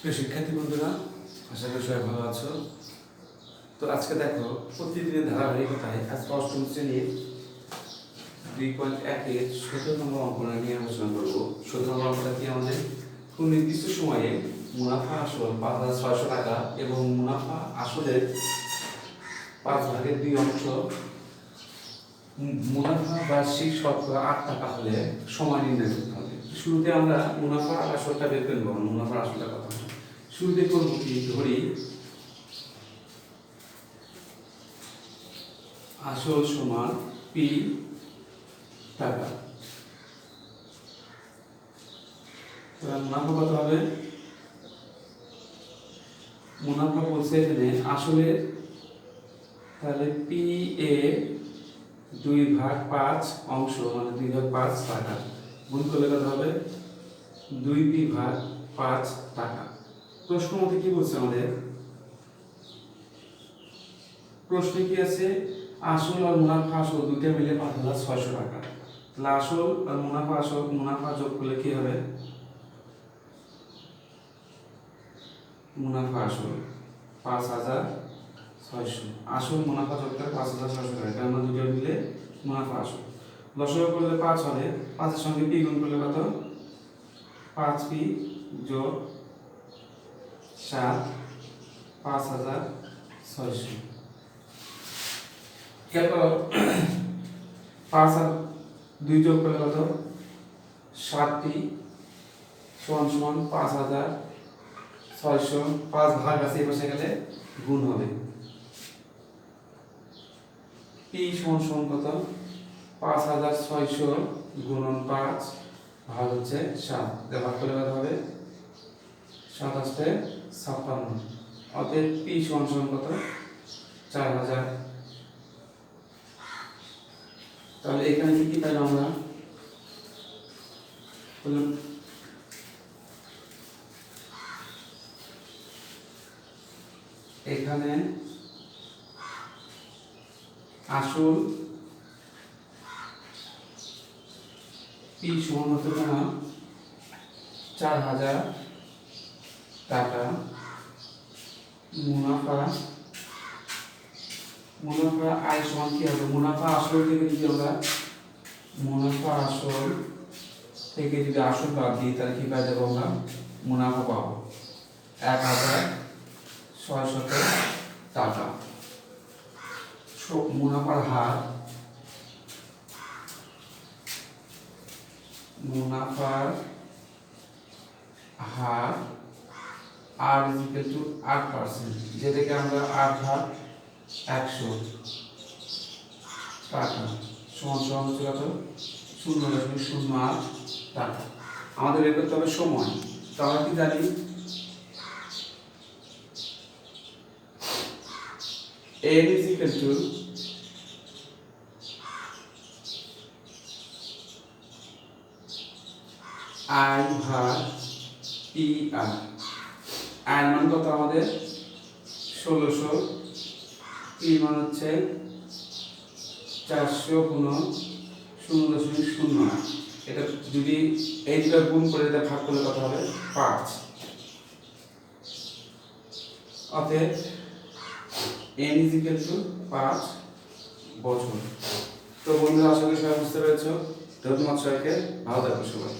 প্রিয় শিক্ষার্থী বন্ধুরা, আশা করি সবাই ভালো আছো। তো আজকে দেখো, প্রতিদিনের ধারাবাহিকতায় আজকে অষ্টম শ্রেণির দুই পয়েন্ট একের সতেরো নম্বর অঙ্কনা নিয়ে আলোচনা করব। সতেরো নম্বর অঙ্কটা কি আমাদের? কোন নির্দিষ্ট সময়ে মুনাফা আসল পাঁচ হাজার ছয়শো টাকা এবং মুনাফা আসলের পাঁচ ভাগের দুই অংশ, মুনাফা বার্ষিক শতকরা আট টাকা হলে সময় নির্ণয় শুরুতে আমরা মুনাফা আসলটা বের করে নেব, মুনাফা আসলটা কথা শুরুতে করব কি? ধরি, আসল সমান পি টাকা। মুনাফা কত হবে? মুনাফা বলছে এখানে আসলে তাহলে পি এ দুই ভাগ পাঁচ অংশ মানে দুই ভাগ পাঁচ টাকা। গুণ করলে কত হবে? দুই পি ভাগ পাঁচ টাকা। প্রশ্ন মতে কি বলছে আমাদের? প্রশ্নে কি আছে? আসল আর মুনাফা আসল দুইটা মিলে পাঁচ হাজার ছয়শো টাকা। তাহলে আসল আর মুনাফা আসল, মুনাফা যোগ করলে কি হবে? মুনাফা আসল পাঁচ হাজার ছয়শো। আসল মুনাফা যোগ করে পাঁচ হাজার ছয়শো টাকা। কেন দুটো মিলে মুনাফা আসল। লসগো করলে পাঁচ হবে। পাঁচের সঙ্গে পি গুণ করলে কত? পাঁচ পি যোগ সাত, পাঁচ হাজার ছয়শো। এরপর পাঁচ আর দুই যোগ করলে কত? সাতটি সমান সমান পাঁচ হাজার ছয়শো। পাঁচ ভাগ আছে পাশে গেলে গুণ হবে। পি সমান সমান কত? পাঁচ হাজার ছয়শো গুণন পাঁচ ভাগ হচ্ছে সাত। ভাগ করলে কত হবে? সাত আসতে ছাপ্পান্ন। অতএব পি সমান কত? চার হাজার। তাহলে এখানে কি কি পেলাম আমরা? এখানে আসল পি সমান হতে চার হাজার টাকা। মুনাফা মুনাফা আয় সমান কি হবে? মুনাফা আসল থেকে যদি আমরা, মুনাফা আসল থেকে যদি আসল বাদ দিই, তাহলে কি পাই যাব আমরা? মুনাফা পাবো। এক হাজার ছয়শত টাকা। মুনাফার হার মুনাফার হার, আর ইজিক্যাল টু আট পার্সেন্ট যেটাকে আমরা আট ভাগ একশো। টাকা। সমান সমান হচ্ছে কত? শূন্য দশমিক শূন্য আট টাকা। আমাদের বের করতে হবে সময়। তো আমরা কি জানি? N is equal to i ভাগ পি আর আয়ের মান কত আমাদের? ষোলোশো। পি মান হচ্ছে চারশো গুণন শূন্য দশমিক শূন্য এটা যদি এই দুটো গুণ করে এটা ভাগ করলে কত হবে? পাঁচ। অতএব এন ইজ ইকুয়াল টু পাঁচ বছর। তো বন্ধুরা, আশা করি সবাই বুঝতে পেরেছ। ধন্যবাদ সবাইকে। ভালো থাকো সবাই।